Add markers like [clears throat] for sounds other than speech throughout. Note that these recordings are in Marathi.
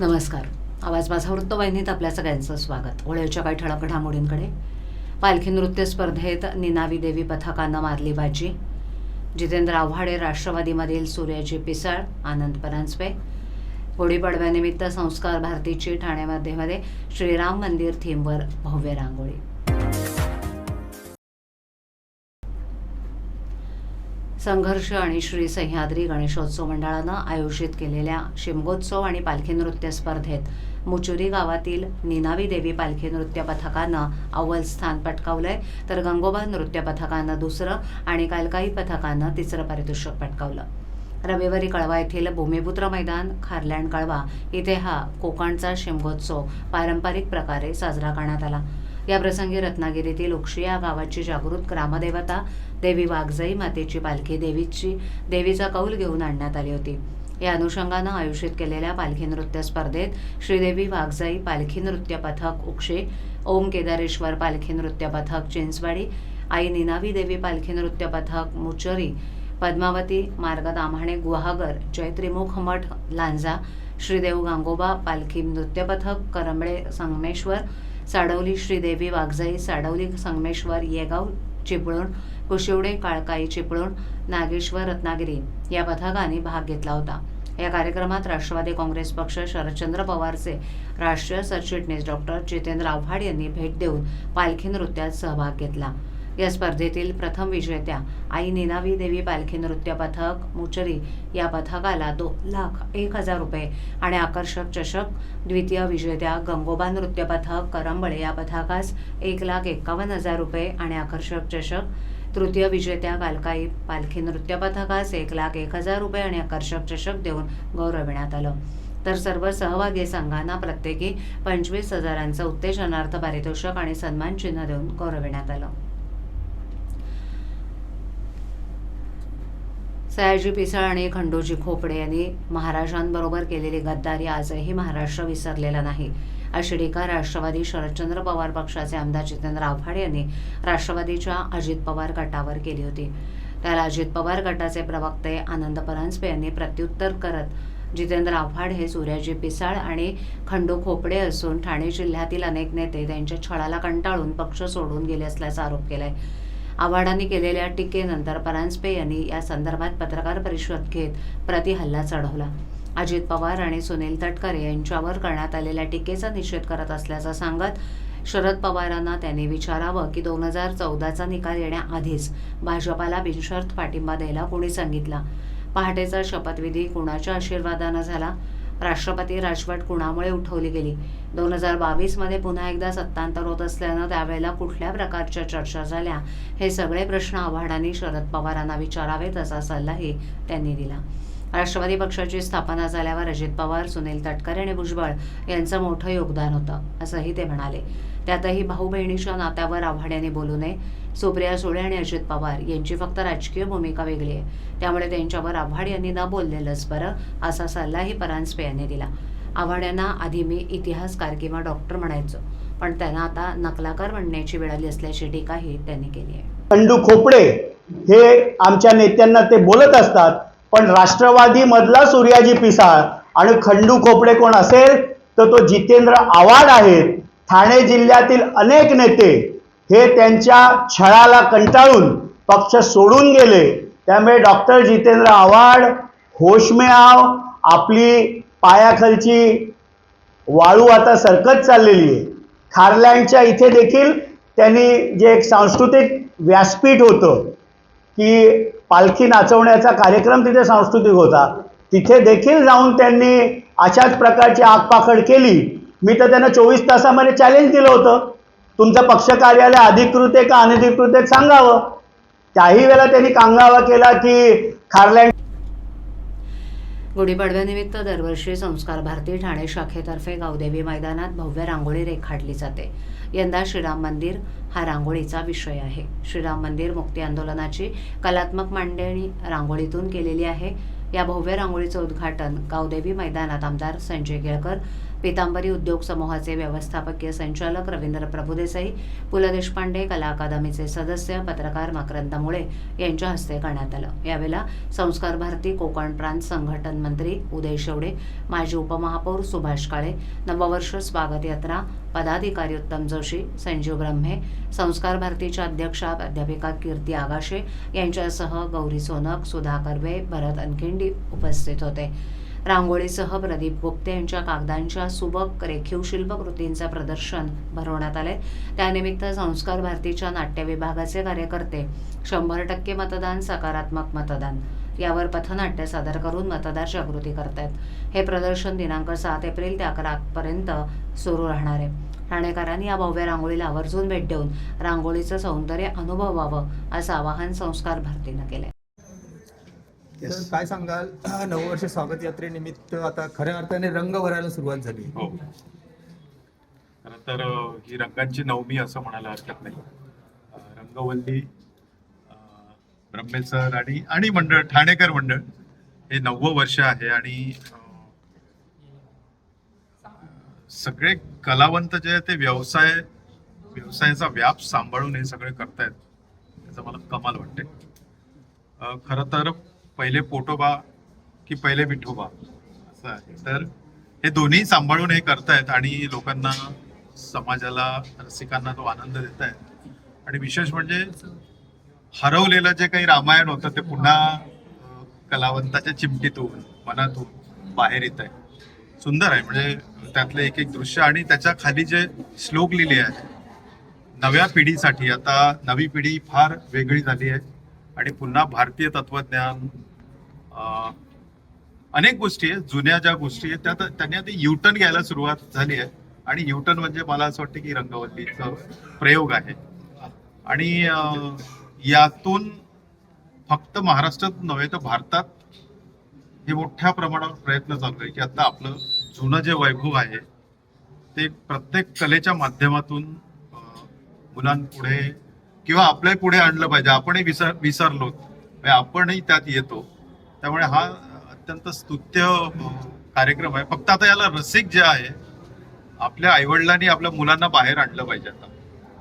नमस्कार. आवाज माझा वृत्तवाहिनीत आपल्या सगळ्यांचं स्वागत. ओळ्याच्या काही ठळक घडामोडींकडे. पालखी नृत्य स्पर्धेत निनावी देवी पथकानं मारली बाजी. जितेंद्र आव्हाडे राष्ट्रवादीमधील सूर्याची पिसाळ आनंद परांजपे. गुढीपाडव्यानिमित्त संस्कार भारतीची ठाण्यामध्ये श्रीराम मंदिर थीमवर भव्य रांगोळी. संघर्ष आणि श्री सह्याद्री गणेशोत्सव मंडळानं आयोजित केलेल्या शिमगोत्सव आणि पालखी नृत्य स्पर्धेत मुचुरी गावातील निनावी देवी पालखी नृत्य पथकानं अव्वल स्थान पटकावलंय. तर गंगोबा नृत्य पथकानं दुसरं आणि कालकाई पथकानं तिसरं पारितोषिक पटकावलं. रविवारी कळवा येथील भूमिपुत्र मैदान खारलँड कळवा इथे हा कोकणचा शिमगोत्सव पारंपरिक प्रकारे साजरा करण्यात आला. या प्रसंगी रत्नागिरीतील उक्षी या गावाची जागृत ग्रामदेवता देवी वाघजाई मातेची पालखी देवीची देवीचा कौल घेऊन आणण्यात आली होती. या अनुषंगानं आयोजित केलेल्या पालखी नृत्य स्पर्धेत श्रीदेवी वाघजाई पालखी नृत्य पथक उक्षे ओम केदारेश्वर पालखी नृत्य पथक चिंचवाडी आई निनावी देवी पालखी नृत्य पथक मुचरी पद्मावती मार्ग दाम्हाणे गुहागर जयत्रिमुख मठ लांजा श्रीदेव गांगोबा पालखी नृत्य पथक करंबळे संगमेश्वर साडवली श्रीदेवी वाघजाई साडवली संगमेश्वर येगाव चिपळूण कुशिवडे काळकाई चिपळूण नागेश्वर रत्नागिरी या पथकाने भाग घेतला होता. या कार्यक्रमात राष्ट्रवादी काँग्रेस पक्ष शरदचंद्र पवारचे राष्ट्रीय सरचिटणीस डॉक्टर जितेंद्र आव्हाड यांनी भेट देऊन पालखी नृत्यात सहभाग घेतला. या स्पर्धेतील प्रथम विजेत्या आई निनावी देवी पालखी नृत्य पथक मुचरी या पथकाला दोन लाख एक हजार रुपये आणि आकर्षक चषक द्वितीय विजेत्या गंगोबा नृत्य पथक करंबळे या पथकास एक लाख एक्कावन्न हजार रुपये आणि आकर्षक चषक तृतीय विजेत्या कालकाई पालखी नृत्य पथकास एक लाख एक हजार रुपये आणि आकर्षक चषक देऊन गौरविण्यात आलं. तर सर्व सहभागी संघांना प्रत्येकी पंचवीस हजारांचं उत्तेजनार्थ पारितोषिक आणि सन्मान चिन्ह देऊन गौरविण्यात आलं. सयाजी पिसाळ आणि खंडोजी खोपडे यांनी महाराजांबरोबर केलेली गद्दारी आजही महाराष्ट्र विसरलेला नाही. अशी टीका राष्ट्रवादी शरदचंद्र पवार पक्षाचे आमदार जितेंद्र आव्हाड यांनी राष्ट्रवादीच्या अजित पवार गटावर केली होती. त्याला अजित पवार गटाचे प्रवक्ते आनंद परांजपे यांनी प्रत्युत्तर करत जितेंद्र आव्हाड हे सूर्याजी पिसाळ आणि खंडू खोपडे असून ठाणे जिल्ह्यातील अनेक नेते त्यांच्या छळाला कंटाळून पक्ष सोडून गेले असल्याचा आरोप केलाय. आव्हाडांनी केलेल्या टीकेनंतर परांजपे यांनी या संदर्भात पत्रकार परिषद घेत प्रतिहल्ला चढवला. अजित पवार आणि सुनील तटकरे यांच्यावर करण्यात आलेल्या टीकेचा निषेध करत असल्याचं सांगत शरद पवारांना त्यांनी विचारावं की दोन हजार चौदाचा निकाल येण्याआधीच भाजपाला बिनशर्त पाठिंबा द्यायला कोणी सांगितला? पहाटेचा शपथविधी कुणाच्या आशीर्वादानं झाला? राष्ट्रपती राजवट कुणामुळे उठवली गेली? दोन हजार बावीसमध्ये पुन्हा एकदा सत्तांतर होत असल्यानं त्यावेळेला कुठल्या प्रकारच्या चर्चा झाल्या? हे सगळे प्रश्न आव्हाडांनी शरद पवारांना विचारावेत असा सल्लाही त्यांनी दिला. राष्ट्रवादी पक्षाची स्थापना झाल्यावर अजित पवार सुनील तटकरे आणि भुजबळ यांचं मोठं योगदान होतं असंही ते म्हणाले. त्यातही भाऊ बहिणीच्या नात्यावर आव्हाड्याने यांनी बोलू नये. सुप्रिया सुळे आणि अजित पवार यांची फक्त राजकीय भूमिका वेगळी आहे. त्यामुळे त्यांच्यावर आव्हाड यांनी न बोललेलंच बरं असा सल्लाही परांजपे यांनी दिला. आव्हाड यांना आधी मी इतिहासकार किंवा डॉक्टर म्हणायचो पण त्यांना आता नकलाकार म्हणण्याची वेळ आली असल्याची टीकाही त्यांनी केली आहे. खंडू खोपडे हे आमच्या नेत्यांना ते बोलत असतात पण राष्ट्रवादी मधला सूर्याजी पिसाळ आणि खंडू खोपडे कोण असेल तर तो जितेंद्र आव्हाड आहेत. ठाणे जिल्ह्यातील अनेक नेते हे त्यांच्या छळाला कंटाळून पक्ष सोडून गेले. त्यामुळे डॉक्टर जितेंद्र आव्हाड होश आव आपली पायाखालची वाळू आता सरकत चाललेली आहे. खारलँडच्या इथे देखील त्यांनी जे एक सांस्कृतिक व्यासपीठ होतं की पालखी नाचवण्याचा कार्यक्रम तिथे सांस्कृतिक होता तिथे देखील जाऊन त्यांनी अशाच प्रकारची आगपाखड केली. मी तर त्यांना चोवीस तासामध्ये चॅलेंज दिलं होतं. तुमचं पक्ष कार्यालय अधिकृत आहे का अनधिकृत आहे सांगावं. त्याही वेळेला त्यांनी कांगावा केला की खारलँड गुढीपाडव्यानिमित्त दरवर्षी संस्कार भारती ठाणे शाखेतर्फे गावदेवी मैदानात भव्य रांगोळी रेखाटली जाते. यंदा श्रीराम मंदिर हा रांगोळीचा विषय आहे. श्रीराम मंदिर मुक्ती आंदोलनाची कलात्मक मांडणी रांगोळीतून केलेली आहे. या भव्य रांगोळीचं उद्घाटन गावदेवी मैदानात आमदार संजय केळकर पितांबरी उद्योग समूहाचे व्यवस्थापकीय संचालक रवींद्र प्रभुदेसाई पु ल देशपांडे कला अकादमीचे सदस्य पत्रकार मकरंद मुळे यांच्या हस्ते करण्यात आलं. यावेळेला संस्कार भारती कोकण प्रांत संघटन मंत्री उदय शेवडे माजी उपमहापौर सुभाष काळे नववर्ष स्वागत यात्रा पदाधिकारी उत्तम जोशी संजीव ब्रह्मे संस्कार भारतीच्या अध्यक्षा प्राध्यापिका कीर्ती आगाशे यांच्यासह गौरी सोनक सुधा कर्वे भरत अनखिंडी उपस्थित होते. रांगोळीसह प्रदीप गुप्ते यांच्या कागदांच्या सुबक रेखीव शिल्पकृतींचं प्रदर्शन भरवण्यात आले त्यानिमित्त संस्कार भारतीच्या नाट्य विभागाचे कार्यकर्ते शंभर टक्के मतदान सकारात्मक मतदान. यावर पथनाट्य सादर करून मतदार जागृती करतायत. हे प्रदर्शन दिनांक सात एप्रिल ते अकरा पर्यंत सुरू राहणार आहे. ठाणेकरांनी या भव्य रांगोळीला आवर्जून भेट देऊन रांगोळीचं सौंदर्य अनुभवावं असं आवाहन संस्कार भारतीनं केलंय. तर काय सांगाल? [clears throat] नऊ वर्ष स्वागत यात्रेनिमित्त आता खऱ्या अर्थाने रंग भरायला सुरुवात झाली. हो. खरं तर ही रंगांची नवमी असं म्हणायला हरकत नाही. रंगवल्ली अ, ब्रह्मे सर आणि आणि मंडळ ठाणेकर मंडळ हे नववं वर्ष आहे आणि सगळे कलावंत जे आहे ते व्यवसाय व्यवसायाचा व्याप सांभाळून हे सगळे करतायत. त्याचं मला कमाल वाटते खरं तर पहिले पोटोबा की पहिले विठोबा असं आहे. तर हे दोन्ही सांभाळून हे करतायत आणि लोकांना समाजाला रसिकांना तो आनंद देत आहेत आणि विशेष म्हणजे हरवलेलं जे काही रामायण होतं ते पुन्हा कलावंताच्या चिमटीतून मनातून बाहेर येत आहे सुंदर आहे. म्हणजे त्यातलं एक एक दृश्य आणि त्याच्याखाली जे श्लोक लिहिले आहे नव्या पिढीसाठी. आता नवी पिढी फार वेगळी झाली आहे. आणि पुन्हा भारतीय तत्वज्ञान अनेक गोष्टी आहेत जुन्या ज्या गोष्टी आहेत त्या त्यांनी आता युटर्न घ्यायला सुरुवात झाली आहे. आणि युटर्न म्हणजे मला असं वाटतं की रंगवल्लीचा प्रयोग आहे. आणि यातून फक्त महाराष्ट्रात नव्हे तर भारतात हे मोठ्या प्रमाणावर प्रयत्न चालू आहे की आता आपलं जुनं जे वैभव आहे ते प्रत्येक कलेच्या माध्यमातून मुलांपुढे किंवा आपल्याही पुढे आणलं पाहिजे. आपणही विसर विसरलो. म्हणजे आपणही त्यात येतो. त्यामुळे हा अत्यंत स्तुत्य कार्यक्रम आहे. फक्त आता याला रसिक जे आहे आपल्या आईवडिलांनी आपल्या मुलांना बाहेर आणलं पाहिजे आता.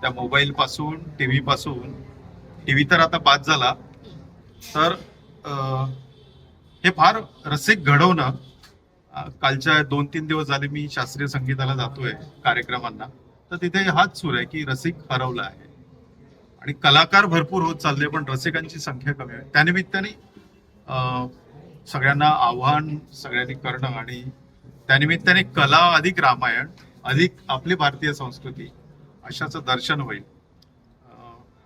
त्या मोबाईल पासून टीव्ही पासून टीव्ही तर आता बाद झाला. तर हे फार रसिक घडवणं कालच्या दोन तीन दिवस झाले मी शास्त्रीय संगीताला जातोय कार्यक्रमांना. तर तिथे हाच सूर आहे की रसिक हरवला आहे. आणि कलाकार भरपूर होत चालले पण रसिकांची संख्या कमी आहे. त्यानिमित्ताने सगळ्यांना आव्हान सगळ्यांनी करणं आणि त्यानिमित्ताने कला अधिक रामायण अधिक आपली भारतीय संस्कृती अशाचं दर्शन होईल.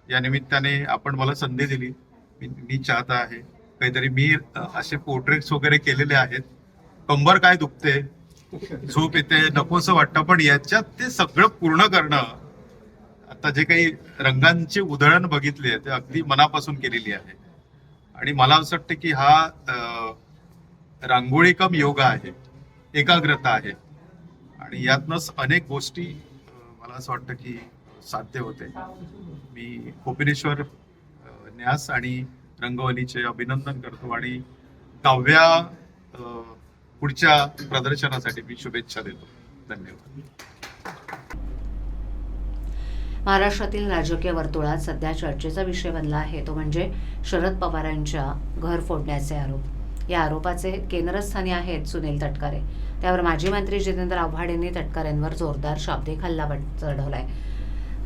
या निमित्ताने आपण मला संधी दिली. मी चाहता आहे. काहीतरी मी असे पोर्ट्रेट्स वगैरे केलेले आहेत. कंबर काय दुखते झोप येते नकोसं वाटतं पण याच्यात ते सगळं पूर्ण करणं आता जे काही रंगांची उधळण बघितली आहे ते अगदी मनापासून केलेली आहे. आणि मला असं वाटतं की हा रांगोळीकम रांगोळी कम योगा आहे एकाग्रता आहे. आणि यातनंच अनेक गोष्टी मला असं वाटतं की साध्य होते. मी कोपिनेश्वर न्यास आणि रंगवलीचे अभिनंदन करतो आणि दहाव्या पुढच्या प्रदर्शनासाठी मी शुभेच्छा देतो. धन्यवाद. महाराष्ट्रातील राजकीय वर्तुळात सध्या चर्चेचा विषय बनला आहे. तो म्हणजे शरद पवारांच्या घर फोडण्याचे आरोप. या आरोपाचे केंद्रस्थानी आहेत सुनील तटकरे. त्यावर माजी मंत्री जितेंद्र आव्हाड यांनी तटकरेंवर जोरदार शाब्दिक हल्ला चढवलाय.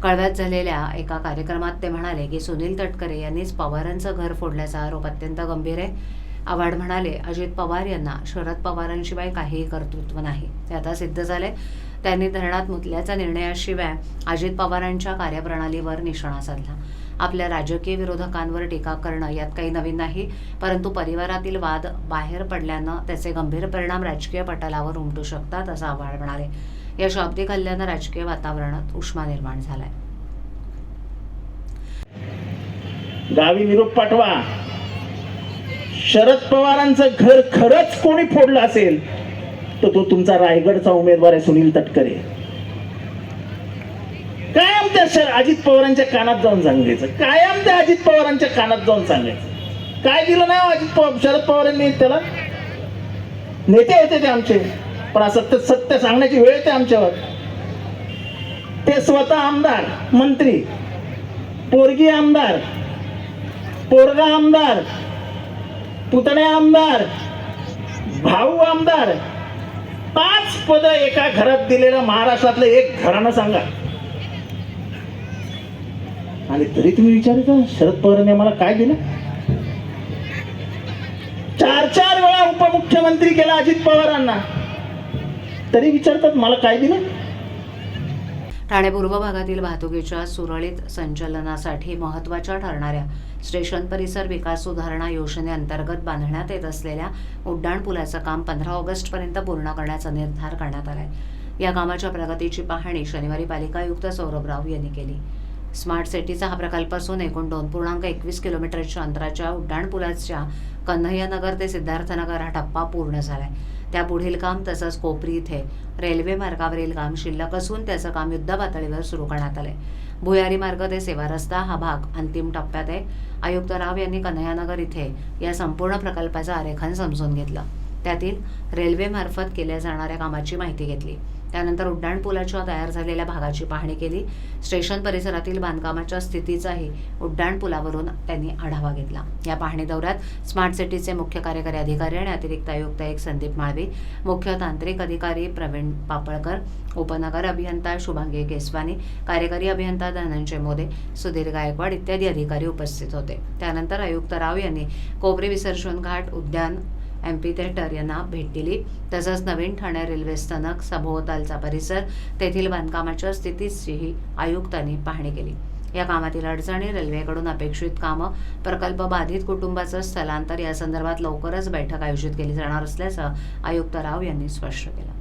कळव्यात झालेल्या एका कार्यक्रमात ते म्हणाले की सुनील तटकरे यांनीच पवारांचं घर फोडल्याचा आरोप अत्यंत गंभीर आहे. आव्हाड म्हणाले अजित पवार यांना शरद पवारांशिवाय काहीही कर्तृत्व नाही. ते आता सिद्ध झाले. त्यांनी धरणात मुतल्याच्या निर्णयाशिवाय अजित पवारांच्या कार्यप्रणालीवर निशाणा साधला. आपल्या राजकीय विरोधकांवर टीका करणं यात काही नवीन नाही परंतु परिवारातील वाद बाहेर पडल्यानं त्याचे गंभीर परिणाम राजकीय पटलावर उमटू शकतात असं आव्हाड म्हणाले. या शाब्दिक हल्ल्यानं राजकीय वातावरणात उष्मा निर्माण झालाय. गावी विरोध पाठवा शरद पवारांचं घर खरंच कोणी फोडलं असेल? तर तो तुमचा रायगडचा उमेदवार आहे सुनील तटकरे. कायम त्या शर अजित पवारांच्या कानात जाऊन सांगायचं. कायम त्या अजित पवारांच्या कानात जाऊन सांगायचं. काय दिलं ना हो अजित पवार शरद पवारांनी त्याला? नेते होते ते आमचे. पण सत्य सत्य सांगण्याची वेळ येते आमच्यावर. ते स्वतः आमदार मंत्री पोरगी आमदार पोरगा आमदार पुतणे आमदार भाऊ आमदार पाच पद एका घरात दिलेलं महाराष्ट्रातलं एक घरानं सांगा. आणि तरी तुम्ही विचारता शरद पवारांनी आम्हाला काय दिलं? चार चार वेळा उपमुख्यमंत्री केला अजित पवारांना. तरी विचारतात मला काय दिलं? ठाणे पूर्व भागातील वाहतुकीच्या सुरळीत संचलनासाठी महत्त्वाच्या ठरणाऱ्या स्टेशन परिसर विकास सुधारणा योजनेअंतर्गत बांधण्यात येत असलेल्या उड्डाणपुलाचं काम पंधरा ऑगस्टपर्यंत पूर्ण करण्याचा निर्धार करण्यात आलाय. या कामाच्या प्रगतीची पाहणी शनिवारी पालिका आयुक्त सौरभ राव यांनी केली. स्मार्ट सिटीचा हा प्रकल्प असून एकूण दोन पूर्णांक एकवीस किलोमीटरच्या अंतराच्या उड्डाणपुलाच्या कन्हैयानगर ते सिद्धार्थनगर हा टप्पा पूर्ण झालाय. त्या पुढील काम तसंच कोपरी इथे रेल्वे मार्गावरील काम शिल्लक असून त्याचं काम युद्धपातळीवर सुरू करण्यात आलंय. भुयारी मार्ग ते सेवा रस्ता हा भाग अंतिम टप्प्यात आहे. आयुक्त राव यांनी कन्हैयानगर इथे या संपूर्ण प्रकल्पाचं आरेखन समजून घेतलं. त्यातील रेल्वेमार्फत केल्या जाणाऱ्या कामाची माहिती घेतली. त्यानंतर उड्डाणपुलाच्या तयार झालेल्या भागाची पाहणी केली. स्टेशन परिसरातील बांधकामाच्या स्थितीचाही उड्डाणपुलावरून त्यांनी आढावा घेतला. या पाहणी दौऱ्यात स्मार्ट सिटीचे मुख्य कार्यकारी अधिकारी आणि अतिरिक्त आयुक्त एक संदीप माळवी मुख्य तांत्रिक अधिकारी प्रवीण पापळकर उपनगर अभियंता शुभांगी केसवानी कार्यकारी अभियंता धनंजय मोदे सुधीर गायकवाड इत्यादी अधिकारी उपस्थित होते. त्यानंतर आयुक्त राव यांनी कोबरी विसर्जन घाट उद्यान एम्पी थिएटर यांना भेट दिली. तसंच नवीन ठाणे रेल्वे स्थानक सभोवतालचा परिसर तेथील बांधकामाच्या स्थितीचीही आयुक्तांनी पाहणी केली. या कामातील अडचणी रेल्वेकडून अपेक्षित कामं प्रकल्प बाधित कुटुंबाचं स्थलांतर या संदर्भात लवकरच बैठक आयोजित केली जाणार असल्याचं आयुक्त राव यांनी स्पष्ट केलं.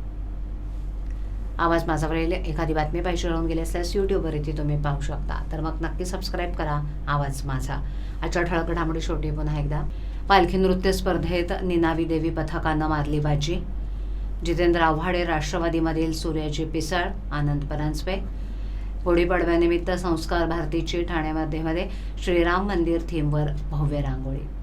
आवाज माझावरील एखादी बातमी पाहिजे राहून गेली असल्यास यूट्यूबवर ती तुम्ही पाहू शकता. तर मग नक्की सबस्क्राईब करा. आवाज माझा. आजच्या ठळक घडामोडी शेवटी पुन्हा एकदा. पालखी नृत्य स्पर्धेत निनावी देवी पथकानं मारली बाजी. जितेंद्र आव्हाडे राष्ट्रवादीमधील सूर्याची पिसाळ आनंद परांजपे गुढीपाडव्यानिमित्त संस्कार भारतीची ठाण्यामध्ये मध्ये श्रीराम मंदिर थीमवर भव्य रांगोळी.